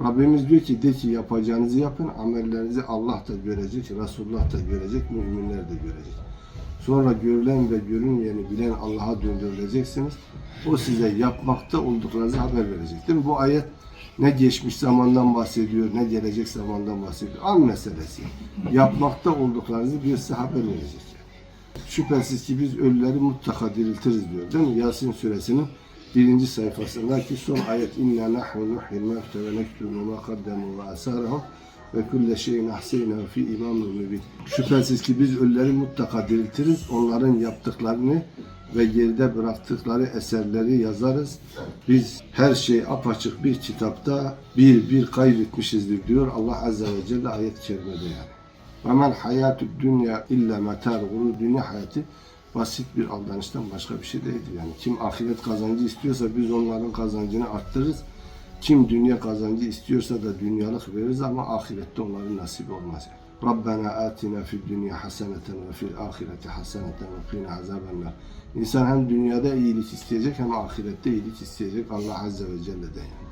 Rabbimiz diyor ki de ki yapacağınızı yapın, amellerinizi Allah da görecek, Resulullah da görecek, müminler de görecek. Sonra görülen ve görünmeyeni bilen Allah'a döndürüleceksiniz. O size yapmakta olduklarınızı haber verecek. Değil mi? Bu ayet ne geçmiş zamandan bahsediyor, ne gelecek zamandan bahsediyor. An meselesi. Yapmakta olduklarınızı bir size haber verecek. Şüphesiz ki biz ölüleri mutlaka diriltiriz diyor. Değil mi? Yasin suresinin birinci sayfasındaki son ayet İnna nahnu nuhyil mevte ve nektubu ma kaddamu ve asarahum ve kulle şeyin ahseyna fi imamin mübin. Şüphesiz ki biz ölüleri mutlaka diriltiriz. Onların yaptıklarını ve geride bıraktıkları eserleri yazarız. Biz her şey apaçık bir kitapta bir bir kaydetmişizdir diyor Allah Azze ve Celle ayet-i kerimede yani. وَمَنْ حَيَاتُ dünya illa metar gurur dünya hayatı basit bir aldanıştan başka bir şey değildir. Yani kim ahiret kazancı istiyorsa biz onların kazancını arttırırız. Kim dünya kazancı istiyorsa da dünyalık veririz ama ahirette onların nasibi olmaz. Rabbena atina fid dünya haseneten ve fil ahireti haseneten ve qina azabennar. İnsan hem dünyada iyilik isteyecek hem ahirette iyilik isteyecek Allah Azze ve Celle'den. yani.